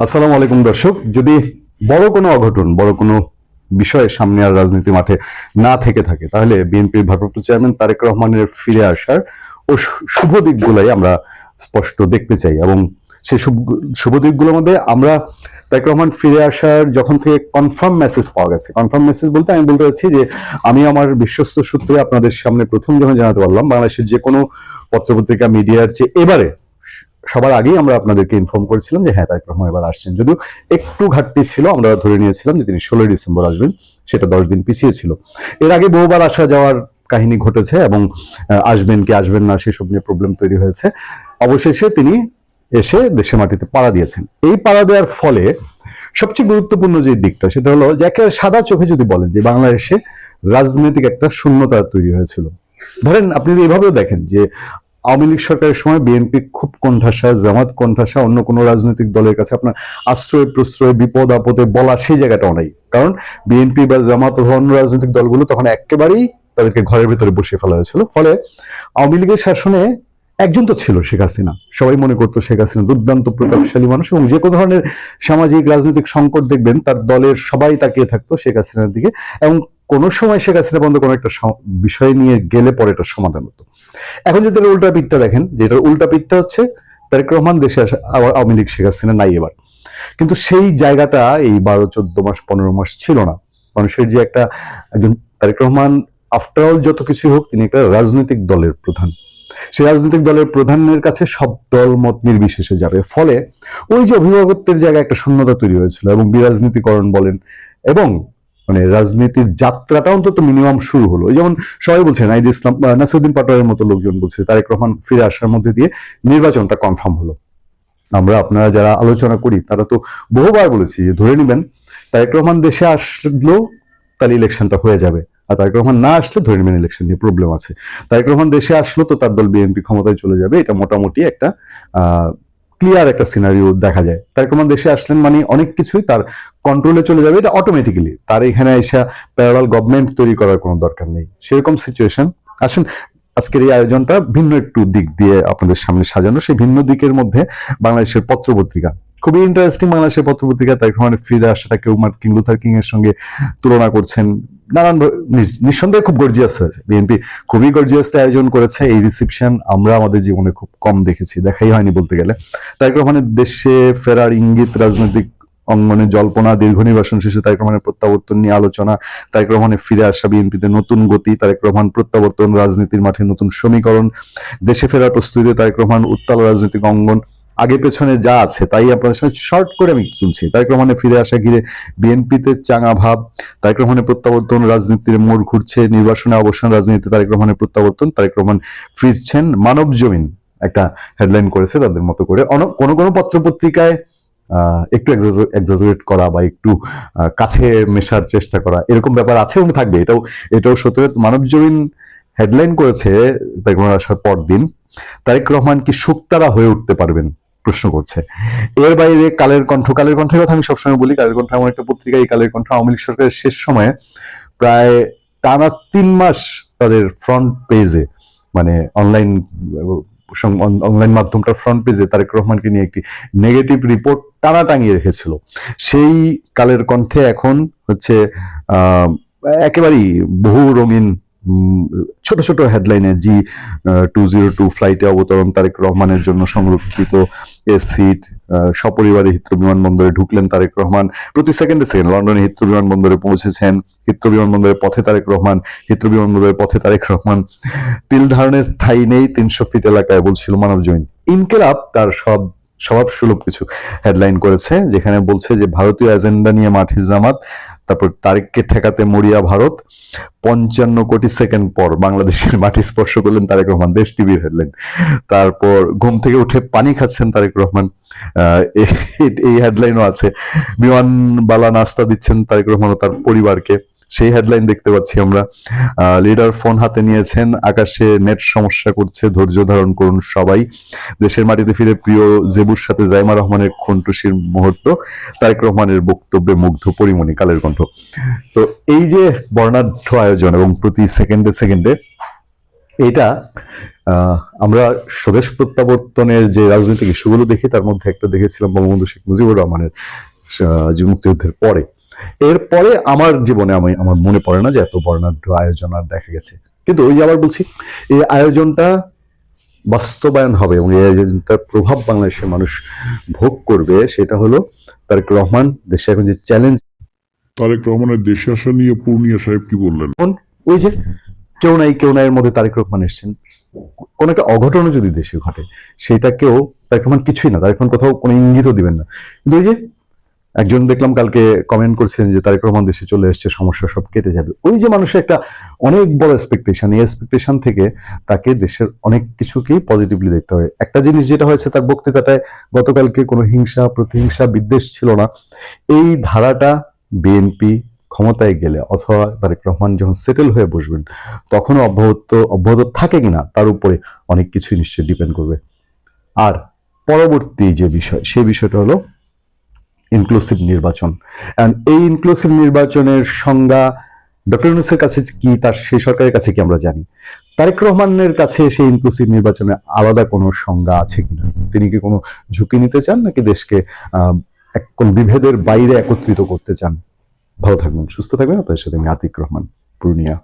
আসসালামু আলাইকুম দর্শক। যদি বড় কোনো অঘটন, বড় কোনো বিষয়ে সামনে আর রাজনীতি মাঠে না থেকে থাকে, তাহলে বিএনপির ভারপ্রাপ্ত চেয়ারম্যান তারেক রহমানের ফিরে আসার ও শুভ দিকগুলাই আমরা স্পষ্ট দেখতে চাই এবং সেই শুভ- দিকগুলোর মধ্যে আমরা তারেক রহমান ফিরে আসার যখন থেকে কনফার্ম মেসেজ পাওয়া গেছে। কনফার্ম মেসেজ বলতে আমি বলতে চাচ্ছি যে, আমি আমার বিশ্বস্ত সূত্রে আপনাদের সামনে প্রথম যখন জানাতে পারলাম, বাংলাদেশের যে কোনো পত্রপত্রিকা মিডিয়ার চেয়ে এবারে সবার আগেই আমরা আপনাদেরকে ইনফর্ম করেছিলাম যে হ্যাঁ তারেক রহমান এবার আসছেন। যদিও একটু ঘাটতি ছিল, আমরা ধরে নিয়েছিলাম যে তিনি ষোলোই ডিসেম্বর আসবেন, সেটা দশ দিন পিছিয়ে ছিল। এর আগে বহুবার আসা যাওয়ার কাহিনী ঘটেছে এবং আসবেন কি আসবেন না সেসব নিয়ে প্রবলেম তৈরি হয়েছে। অবশেষে তিনি এসে দেশে মাটিতে পাড়া দিয়েছেন। এই পাড়া দেওয়ার ফলে সবচেয়ে গুরুত্বপূর্ণ যে দিকটা, সেটা হলো যে সাদা চোখে যদি বলেন যে বাংলাদেশে রাজনৈতিক একটা শূন্যতা তৈরি হয়েছিল। ধরেন আপনি যদি দেখেন যে আওয়ামী লীগ সরকারের সময় বিএনপি খুব কণ্ঠাসা, জামাত কণ্ঠাসা, অন্য কোনো রাজনৈতিক দলের কাছে আপনার আশ্রয় প্রশ্রয়, বিপদ আপদে বলা সেই জায়গাটাও নাই। কারণ বিএনপি বা জামাত অন্য রাজনৈতিক দলগুলো তখন একেবারেই তাদেরকে ঘরের ভিতরে বসিয়ে ফেলা হয়েছিল। ফলে আওয়ামী লীগের শাসনে একজন তো ছিল শেখ হাসিনা। সবাই মনে করতো শেখ হাসিনা দুর্দান্ত, প্রতাপশালী মানুষ এবং যে কোনো ধরনের সামাজিক, রাজনৈতিক সংকট দেখবেন, তার দলের সবাই তাকিয়ে থাকতো শেখ হাসিনার দিকে এবং কোনো সময় শেখ হাসিনা বন্ধ কোনো একটা বিষয় নিয়ে গেলে পরে এটা সমাধান হতো। এখন যদি উল্টা পিঠটা দেখেন যেটার উল্টা পিঠটা হচ্ছে তারেক রহমান দেশে আবার আওয়ামী লীগ শেখ হাসিনা নাই এবার। কিন্তু সেই জায়গাটা এই বারো, চোদ্দ মাস, পনেরো মাস ছিল না। মানুষের যে একটা একজন তারেক রহমান আফটার অল যত কিছু হোক, তিনি একটা রাজনৈতিক দলের প্রধান। সেই রাজনৈতিক দলের প্রধানের কাছে সব দল, মত নির্বিশেষে যাবে। ফলে ওই যে অভিভাবকত্বের জায়গায় একটা শূন্যতা তৈরি হয়েছিল এবং বিরাজনীতিকরণ বলেন এবং মানে রাজনীতির যাত্রাটা অন্তত মিনিমাম শুরু হলো। যেমন সবাই বলছে নাইদ ইসলাম আহ, নাসিরুদ্দিন পাটোয়ারের মতো লোকজন বলছে তারেক রহমান ফিরে আসার মধ্যে দিয়ে নির্বাচনটা কনফার্ম হলো। আমরা আপনারা যারা আলোচনা করি তারা তো বহুবার বলেছি যে ধরে নেবেন তারেক রহমান দেশে আসলেও তাহলে ইলেকশনটা হয়ে যাবে। আর তারেক রহমান না আসলে ধরে নেবেন ইলেকশন নিয়ে প্রবলেম আছে। তারেক রহমান দেশে আসলো তো তার দল বিএনপি ক্ষমতায় চলে যাবে। এটা মোটামুটি একটা ক্লিয়ার একটা সিনারিও দেখা যায়। তারেক রহমান দেশে আসলেন মানে অনেক কিছুই তার কন্ট্রোলে চলে যাবে, এটা অটোমেটিক্যালি তার এখানে এসে প্যারাল গভর্নমেন্ট তৈরি করার কোনো দরকার নেই। সেরকম সিচুয়েশন আসেন, আজকের এই আয়োজনটা ভিন্ন একটু দিক দিয়ে আপনাদের সামনে সাজানো, সেই ভিন্ন দিকের মধ্যে বাংলাদেশের পত্রপত্রিকা। খুবই ইন্টারেস্টিং বাংলাদেশের পত্রপত্রিকা, তাই ফিরে আসাটা কেউ মার্কিন লুথার কিং এর সঙ্গে তুলনা করছেন। নানান নিঃসন্দেহে খুব গর্জিয়াস হয়েছে। বিএনপি খুবই গর্জিয়াস আয়োজন করেছে। এই রিসেপশন আমরা আমাদের জীবনে খুব কম দেখেছি, দেখাই হয়নি বলতে গেলে। তারেক রহমানের দেশে ফেরার ইঙ্গিত, রাজনৈতিক অঙ্গনে জল্পনা, দীর্ঘ নির্বাসন শেষে তারেক রহমানের প্রত্যাবর্তন নিয়ে আলোচনা, তারেক রহমানের ফিরে আসা বিএনপিতে নতুন গতি, তারেক রহমান প্রত্যাবর্তন, রাজনীতির মাঠে নতুন সমীকরণ, দেশে ফেরার প্রস্তুতিতে তারেক রহমান উত্তাল রাজনৈতিক অঙ্গন আগে পেছনে যা আছে, তাই আপনাদের সামনে শর্ট করে আমি তুলছি। তারেক রহমানের ফিরে আসা ঘিরে বিএনপিতে চাঙা ভাব, তারেক রহমানের প্রত্যাবর্তন, রাজনীতির মোড় ঘুরছে, নির্বাসনে অবসান রাজনীতিতে তারেক রহমানের প্রত্যাবর্তন, তারেক রহমান ফিরছেন মানব জমিন, একটা হেডলাইন করেছে তাদের মতো করে। কোনো কোনো পত্রপত্রিকায় একটু এক্সাজুরেট করা বা একটু কাছে মেশার চেষ্টা করা, এরকম ব্যাপার আছে এবং থাকবে। এটাও এটাও সত্য মানব জমিন হেডলাইন করেছে তারেক রহমান আসার পর দিন তারেক রহমান কি শুক্তারা হয়ে উঠতে পারবেন? প্রশ্ন করছে। এর বাইরে কালের কণ্ঠ, কালের কণ্ঠের কথা আমি সবসময় বলি। কালের কণ্ঠ এমন একটা পত্রিকা, এই কালের কণ্ঠ আওয়ামী লীগ সরকারের শেষ সময়ে প্রায় টানা তিন মাস তাদের ফ্রন্ট পেজে মানে অনলাইন অনলাইন মাধ্যমটার ফ্রন্ট পেজে তারেক রহমানকে নিয়ে একটি নেগেটিভ রিপোর্ট টানা টাঙিয়ে রেখেছিল। সেই কালের কণ্ঠে এখন হচ্ছে একেবারেই বহু রঙিন ছোট ছোট হেডলাইনে জি টু জিরো টু ফ্লাইটে অবতরণ তারেক রহমানের জন্য সংরক্ষিত এ সিট সপরিবারে হিত্র বিমানবন্দরে ঢুকলেন তারেক রহমান। প্রতি সেকেন্ডে সেকেন্ড লন্ডনে হিত্র বিমানবন্দরে পৌঁছেছেন হিত্র বিমানবন্দরের পথে তারেক রহমান, হিত্র বিমানবন্দরের পথে তারেক রহমান। তিল ধারণের স্থায়ী নেই, তিনশো ফিট এলাকায় বলছিল মানব জমিন ইনকেলাব, তার সব স্বভাব সুলভ কিছু হেডলাইন করেছে, যেখানে বলছে যে ভারতীয় এজেন্ডা নিয়ে মাঠে জামাত, তারপর তারেককে ঠেকাতে মরিয়া ভারত, পঞ্চান্ন কোটি সেকেন্ড পর বাংলাদেশের মাটি স্পর্শ করলেন তারেক রহমান, দেশ টিভির হেডলাইন তারপর ঘুম থেকে উঠে পানি খাচ্ছেন তারেক রহমান এই হেডলাইনও আছে। বিমানবালা নাস্তা দিচ্ছেন তারেক রহমান ও তার পরিবারকে। সেই হেডলাইন দেখতে পাচ্ছি আমরা। লিডার ফোন হাতে নিয়েছেন। আকাশে নেট সমস্যা করছে, ধৈর্য ধারণ করুন সবাই। দেশের মাটিতে ফিরে প্রিয় জেবুর সাথে জাইমা রহমানের খুনটুসির মুহূর্ত, তারেক রহমানের বক্তব্যে মুগ্ধ পরিমণি কালের কণ্ঠ। তো এই যে বর্ণাঢ্য আয়োজন এবং প্রতি সেকেন্ডে সেকেন্ডে এটা আমরা স্বদেশ প্রত্যাবর্তনের যে রাজনৈতিক ইস্যুগুলো দেখি, তার মধ্যে একটা দেখেছিলাম বঙ্গবন্ধু শেখ মুজিবুর রহমানের মুক্তিযুদ্ধের পরে। এরপরে আমার জীবনে আমি আমার মনে পড়ে না যে এত বর্ণাঢ্য আয়োজন আর দেখা গেছে। কিন্তু ওই আবার বলছি এই আয়োজনটা বাস্তবায়ন হবে এবং এই আয়োজনটার প্রভাব বাংলাদেশের মানুষ ভোগ করবে সেটা হলো তারেক রহমান দেশে এখন যে চ্যালেঞ্জ তারেক রহমানের দেশে আসা নিয়ে পূর্ণিয়া সাহেব কি বললেন? ওই যে কেউ নাই কেউ নাই এর মধ্যে তারেক রহমান এসছেন। কোন একটা অঘটনও যদি দেশে ঘটে সেটাকেও তারেক রহমান কিছুই না তারেক রহমান কোথাও কোনো ইঙ্গিতও দিবেন না। কিন্তু ওই যে একজন দেখলাম কালকে কমেন্ট করছেন যে তারেক রহমান দেশে চলে এসছে, সমস্যা সব কেটে যাবে। ওই যে মানুষের একটা অনেক বড় এক্সপেকটেশন এই এক্সপেকটেশন থেকে তাকে দেশের অনেক কিছুকেই পজিটিভলি দেখতে হবে একটা জিনিস যেটা হয়েছে তার বক্তৃতাটায়, গতকালকে কোনো হিংসা, প্রতিহিংসা, বিদ্বেষ ছিল না। এই ধারাটা বিএনপি ক্ষমতায় গেলে অথবা তারেক রহমান যখন সেটেল হয়ে বসবেন, তখনও অব্যাহত অব্যাহত থাকে কিনা তার উপরে অনেক কিছুই নিশ্চয়ই ডিপেন্ড করবে। আর পরবর্তী যে বিষয় সেই বিষয়টা হলো ইনক্লুসিভ নির্বাচন। এই ইনক্লুসিভ নির্বাচনের সংজ্ঞা ডক্টর ইউনুসের কাছে কি, তার সেই সরকারের কাছে কি আমরা জানি? তারেক রহমানের কাছে সেই ইনক্লুসিভ নির্বাচনে আলাদা কোনো সংজ্ঞা আছে কিনা? তিনি কি কোনো ঝুঁকি নিতে চান নাকি দেশকে এক কোন বিভেদের বাইরে একত্রিত করতে চান? ভালো থাকবেন, সুস্থ থাকবেন। আপনাদের সাথে আমি আতিক রহমান, পূর্ণিয়া।